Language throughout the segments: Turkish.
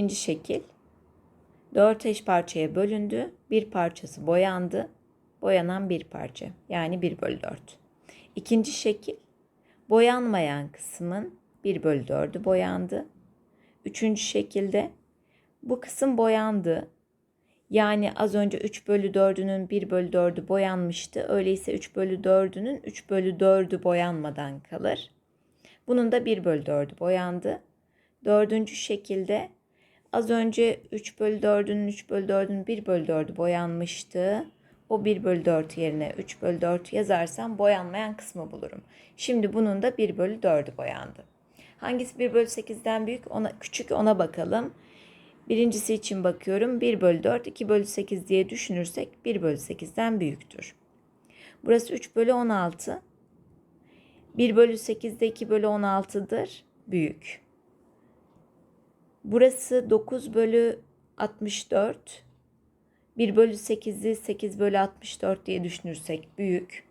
Birinci şekil. Dört eş parçaya bölündü. Bir parçası boyandı. Boyanan bir parça. Yani 1 bölü 4. İkinci şekil. Boyanmayan kısmın 1 bölü 4'ü boyandı. Üçüncü şekilde bu kısım boyandı. Yani az önce 3 bölü 4'ünün 1 bölü 4'ü boyanmıştı. Öyleyse 3 bölü 4'ünün 3 bölü 4'ü boyanmadan kalır. Bunun da 1 bölü 4'ü boyandı. Dördüncü şekilde az önce 3 bölü 4'ünün 3 bölü 4'ünün 1 bölü 4'ü boyanmıştı. O 1 bölü 4 yerine 3 bölü 4 yazarsam boyanmayan kısmı bulurum. Şimdi bunun da 1 bölü 4'ü boyandı. Hangisi 1 bölü 8'den büyük ona küçük ona bakalım. Birincisi için bakıyorum. 1 bölü 4, 2 bölü 8 diye düşünürsek 1 bölü 8'den büyüktür. Burası 3 bölü 16. 1 bölü 8 de 2 bölü 16'dır. Büyük. Burası 9 bölü 64. 1 bölü 8'i 8 bölü 64 diye düşünürsek büyük.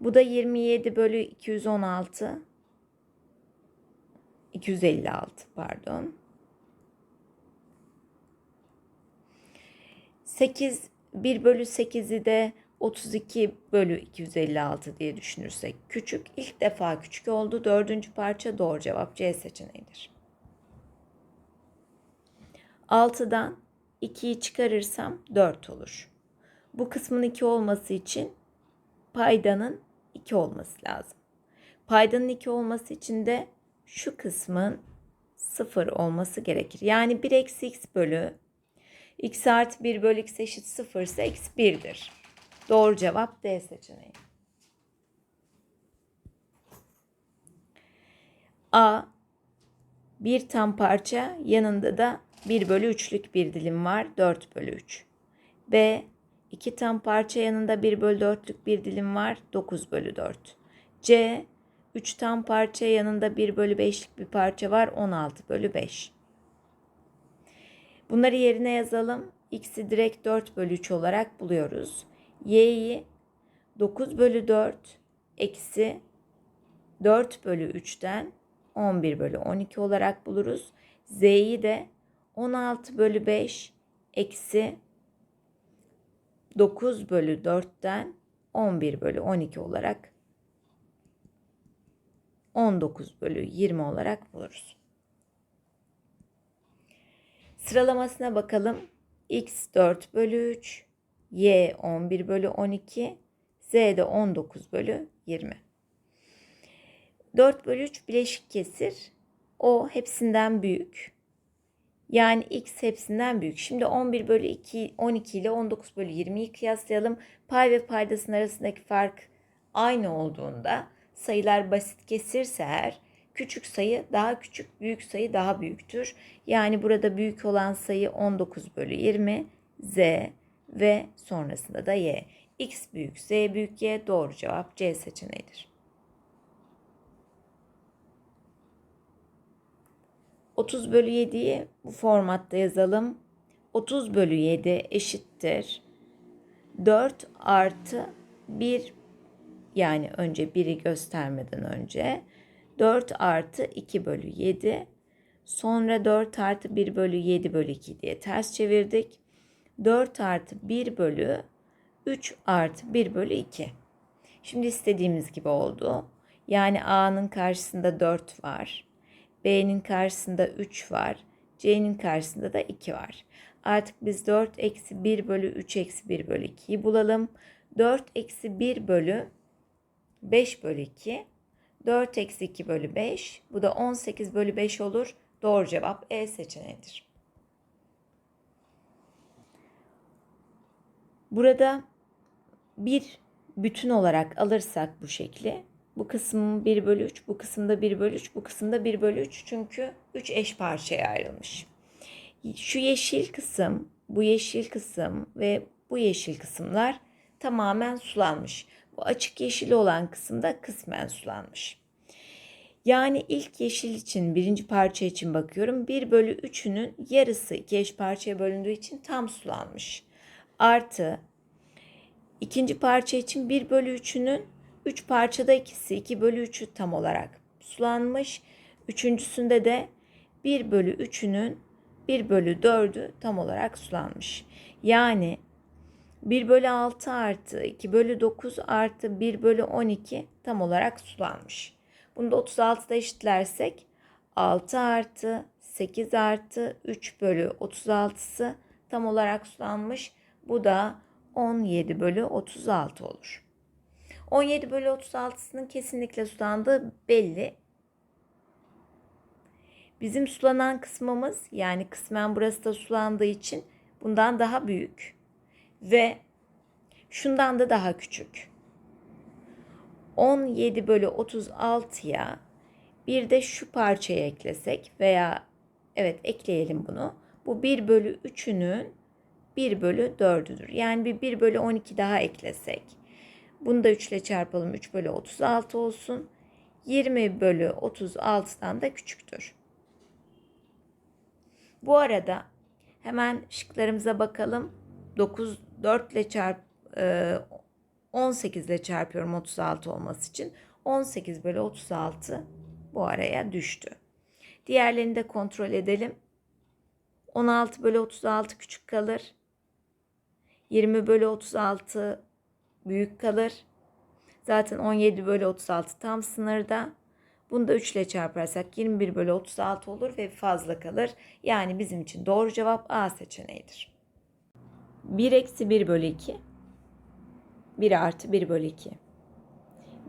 Bu da 27 bölü 216. 256 pardon. 8 1 bölü 8'i de 32 bölü 256 diye düşünürsek küçük. ilk defa küçük oldu. Dördüncü parça doğru cevap C seçeneğidir. 6'dan 2'yi çıkarırsam 4 olur. Bu kısmın 2 olması için paydanın 2 olması lazım. Paydanın 2 olması için de şu kısmın 0 olması gerekir. Yani 1 eksi x bölü x artı 1 bölü x eşit 0 ise x 1'dir. Doğru cevap D seçeneği. A bir tam parça yanında da 1 bölü 3'lük bir dilim var 4 bölü 3. B iki tam parça yanında 1 bölü 4'lük bir dilim var 9 bölü 4. C 3 tam parça yanında 1 bölü 5'lik bir parça var 16 bölü 5. Bunları yerine yazalım. X'i direkt 4 bölü 3 olarak buluyoruz. Y'yi 9 bölü 4 eksi 4 bölü 3'ten 11 bölü 12 olarak buluruz. Z'yi de 16 bölü 5 eksi 9 bölü 4'ten 11 bölü 12 olarak 19 bölü 20 olarak buluruz. Sıralamasına bakalım. X 4 bölü 3, Y 11 bölü 12, Z de 19 bölü 20. 4 bölü 3 bileşik kesir. O hepsinden büyük. Yani x hepsinden büyük. Şimdi 11 bölü 2, 12 ile 19 bölü 20'yi kıyaslayalım. Pay ve paydasının arasındaki fark aynı olduğunda sayılar basit kesirse eğer küçük sayı daha küçük, büyük sayı daha büyüktür. Yani burada büyük olan sayı 19 bölü 20, z ve sonrasında da y. x büyük, z büyük, y doğru cevap C seçeneğidir. 30 bölü 7'yi bu formatta yazalım. 30 bölü 7 eşittir. 4 artı 1 yani önce 1'i göstermeden önce 4 artı 2 bölü 7 sonra 4 artı 1 bölü 7 bölü 2 diye ters çevirdik. 4 artı 1 bölü 3 artı 1 bölü 2. Şimdi istediğimiz gibi oldu. Yani A'nın karşısında 4 var. B'nin karşısında 3 var. C'nin karşısında da 2 var. Artık biz 4 eksi 1 bölü 3 eksi 1 bölü 2'yi bulalım. 4 eksi 1 bölü 5 bölü 2. 4 eksi 2 bölü 5. Bu da 18 bölü 5 olur. Doğru cevap E seçeneğidir. Burada bir bütün olarak alırsak bu şekli bu kısım 1 bölü 3, bu kısımda 1 bölü 3, bu kısımda 1 bölü 3 çünkü 3 eş parçaya ayrılmış. Şu yeşil kısım, bu yeşil kısım ve bu yeşil kısımlar tamamen sulanmış. Bu açık yeşil olan kısımda kısmen sulanmış. Yani ilk yeşil için birinci parça için bakıyorum. 1 bölü 3'ünün yarısı iki eş parçaya bölündüğü için tam sulanmış. Artı ikinci parça için 1 bölü 3'ünün 3 parçada ikisi 2 bölü 3'ü tam olarak sulanmış. Üçüncüsünde de 1 bölü 3'ünün 1 bölü 4'ü tam olarak sulanmış. Yani 1 bölü 6 artı 2 bölü 9 artı 1 bölü 12 tam olarak sulanmış. Bunu da 36'da eşitlersek 6 artı 8 artı 3 bölü 36'sı tam olarak sulanmış. Bu da 17 bölü 36 olur. 17 bölü 36'sının kesinlikle sulandığı belli. Bizim sulanan kısmımız yani kısmen burası da sulandığı için bundan daha büyük ve şundan da daha küçük. 17 bölü 36'ya bir de şu parçayı eklesek veya evet ekleyelim bunu. Bu 1 bölü 3'ünün 1 bölü 4'üdür. Yani bir 1 bölü 12 daha eklesek. Bunu da 3 ile çarpalım. 3 bölü 36 olsun. 20 bölü 36'dan da küçüktür. Bu arada hemen şıklarımıza bakalım. 9 4 ile çarp e, 18 ile çarpıyorum 36 olması için. 18 bölü 36 bu araya düştü. Diğerlerini de kontrol edelim. 16 bölü 36 küçük kalır. 20 bölü 36 büyük kalır. Zaten 17 bölü 36 tam sınırda. Bunu da 3 ile çarparsak 21 bölü 36 olur ve fazla kalır. Yani bizim için doğru cevap A seçeneğidir. 1 eksi 1 bölü 2. 1 artı 1 bölü 2.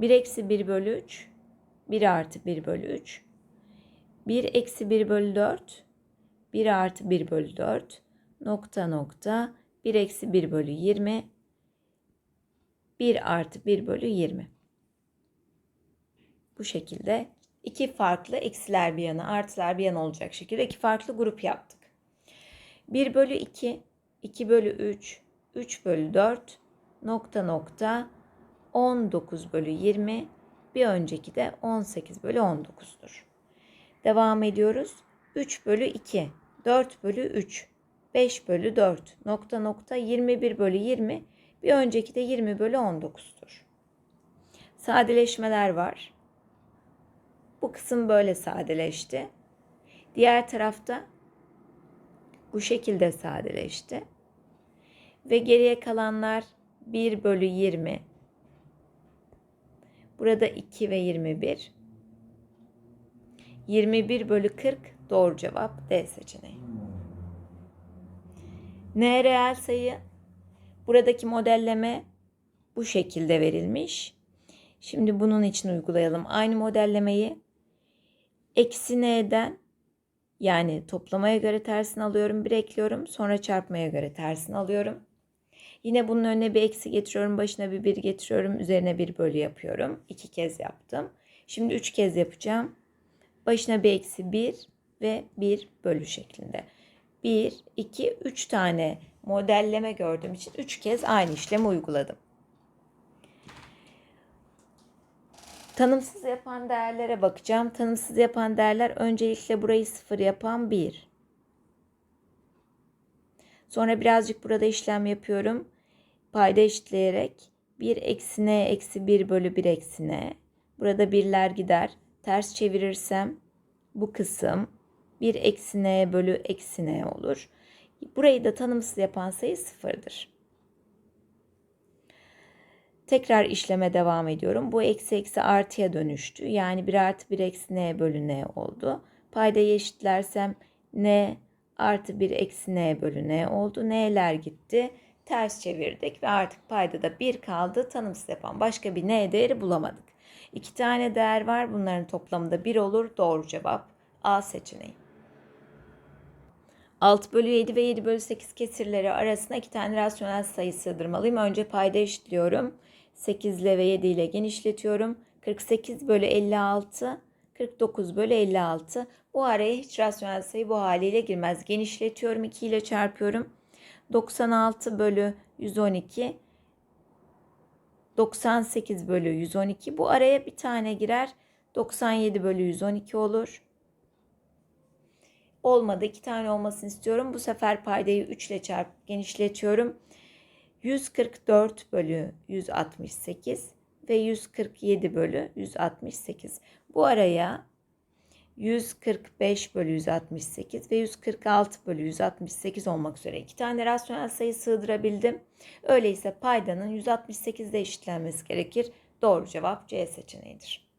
1 eksi 1 bölü 3. 1 artı 1 bölü 3. 1 eksi 1 bölü 4. 1 artı 1 bölü 4. Nokta nokta. 1 eksi 1 bölü 20. 1 artı 1 bölü 20. Bu şekilde iki farklı eksiler bir yana artılar bir yana olacak şekilde iki farklı grup yaptık. 1 bölü 2, 2 bölü 3, 3 bölü 4, nokta nokta 19 bölü 20, bir önceki de 18 bölü 19'dur. Devam ediyoruz. 3 bölü 2, 4 bölü 3, 5 bölü 4, nokta nokta 21 bölü 20, bir önceki de 20 bölü 19'dur. Sadeleşmeler var. Bu kısım böyle sadeleşti. Diğer tarafta bu şekilde sadeleşti. Ve geriye kalanlar 1 bölü 20. Burada 2 ve 21. 21 bölü 40 doğru cevap D seçeneği. N reel sayı. Buradaki modelleme bu şekilde verilmiş. Şimdi bunun için uygulayalım. Aynı modellemeyi eksi n'den yani toplamaya göre tersini alıyorum. Bir ekliyorum. Sonra çarpmaya göre tersini alıyorum. Yine bunun önüne bir eksi getiriyorum. Başına bir bir getiriyorum. Üzerine bir bölü yapıyorum. İki kez yaptım. Şimdi üç kez yapacağım. Başına bir eksi bir ve bir bölü şeklinde. Bir, iki, üç tane modelleme gördüğüm için üç kez aynı işlemi uyguladım. Tanımsız yapan değerlere bakacağım. Tanımsız yapan değerler öncelikle burayı sıfır yapan 1. Sonra birazcık burada işlem yapıyorum. Payda eşitleyerek 1 eksi n eksi 1 bölü 1 eksi n. Burada birler gider. Ters çevirirsem bu kısım 1 eksi n bölü eksi n olur. Burayı da tanımsız yapan sayı sıfırdır. Tekrar işleme devam ediyorum. Bu eksi eksi artıya dönüştü. Yani 1 artı 1 eksi n bölü n oldu. Paydayı eşitlersem n artı 1 eksi n bölü n oldu. n'ler gitti. Ters çevirdik ve artık paydada 1 kaldı. Tanımsız yapan başka bir n değeri bulamadık. İki tane değer var. Bunların toplamı da 1 olur. Doğru cevap A seçeneği. 6 bölü 7 ve 7 bölü 8 kesirleri arasına iki tane rasyonel sayı sığdırmalıyım. Önce payda eşitliyorum. 8 ile ve 7 ile genişletiyorum. 48 bölü 56, 49 bölü 56. Bu araya hiç rasyonel sayı bu haliyle girmez. Genişletiyorum 2 ile çarpıyorum. 96 bölü 112, 98 bölü 112. Bu araya bir tane girer. 97 bölü 112 olur. Olmadı. iki tane olmasını istiyorum. Bu sefer paydayı 3 ile çarp genişletiyorum. 144 bölü 168 ve 147 bölü 168. Bu araya 145 bölü 168 ve 146 bölü 168 olmak üzere iki tane rasyonel sayı sığdırabildim. Öyleyse paydanın 168 ile eşitlenmesi gerekir. Doğru cevap C seçeneğidir.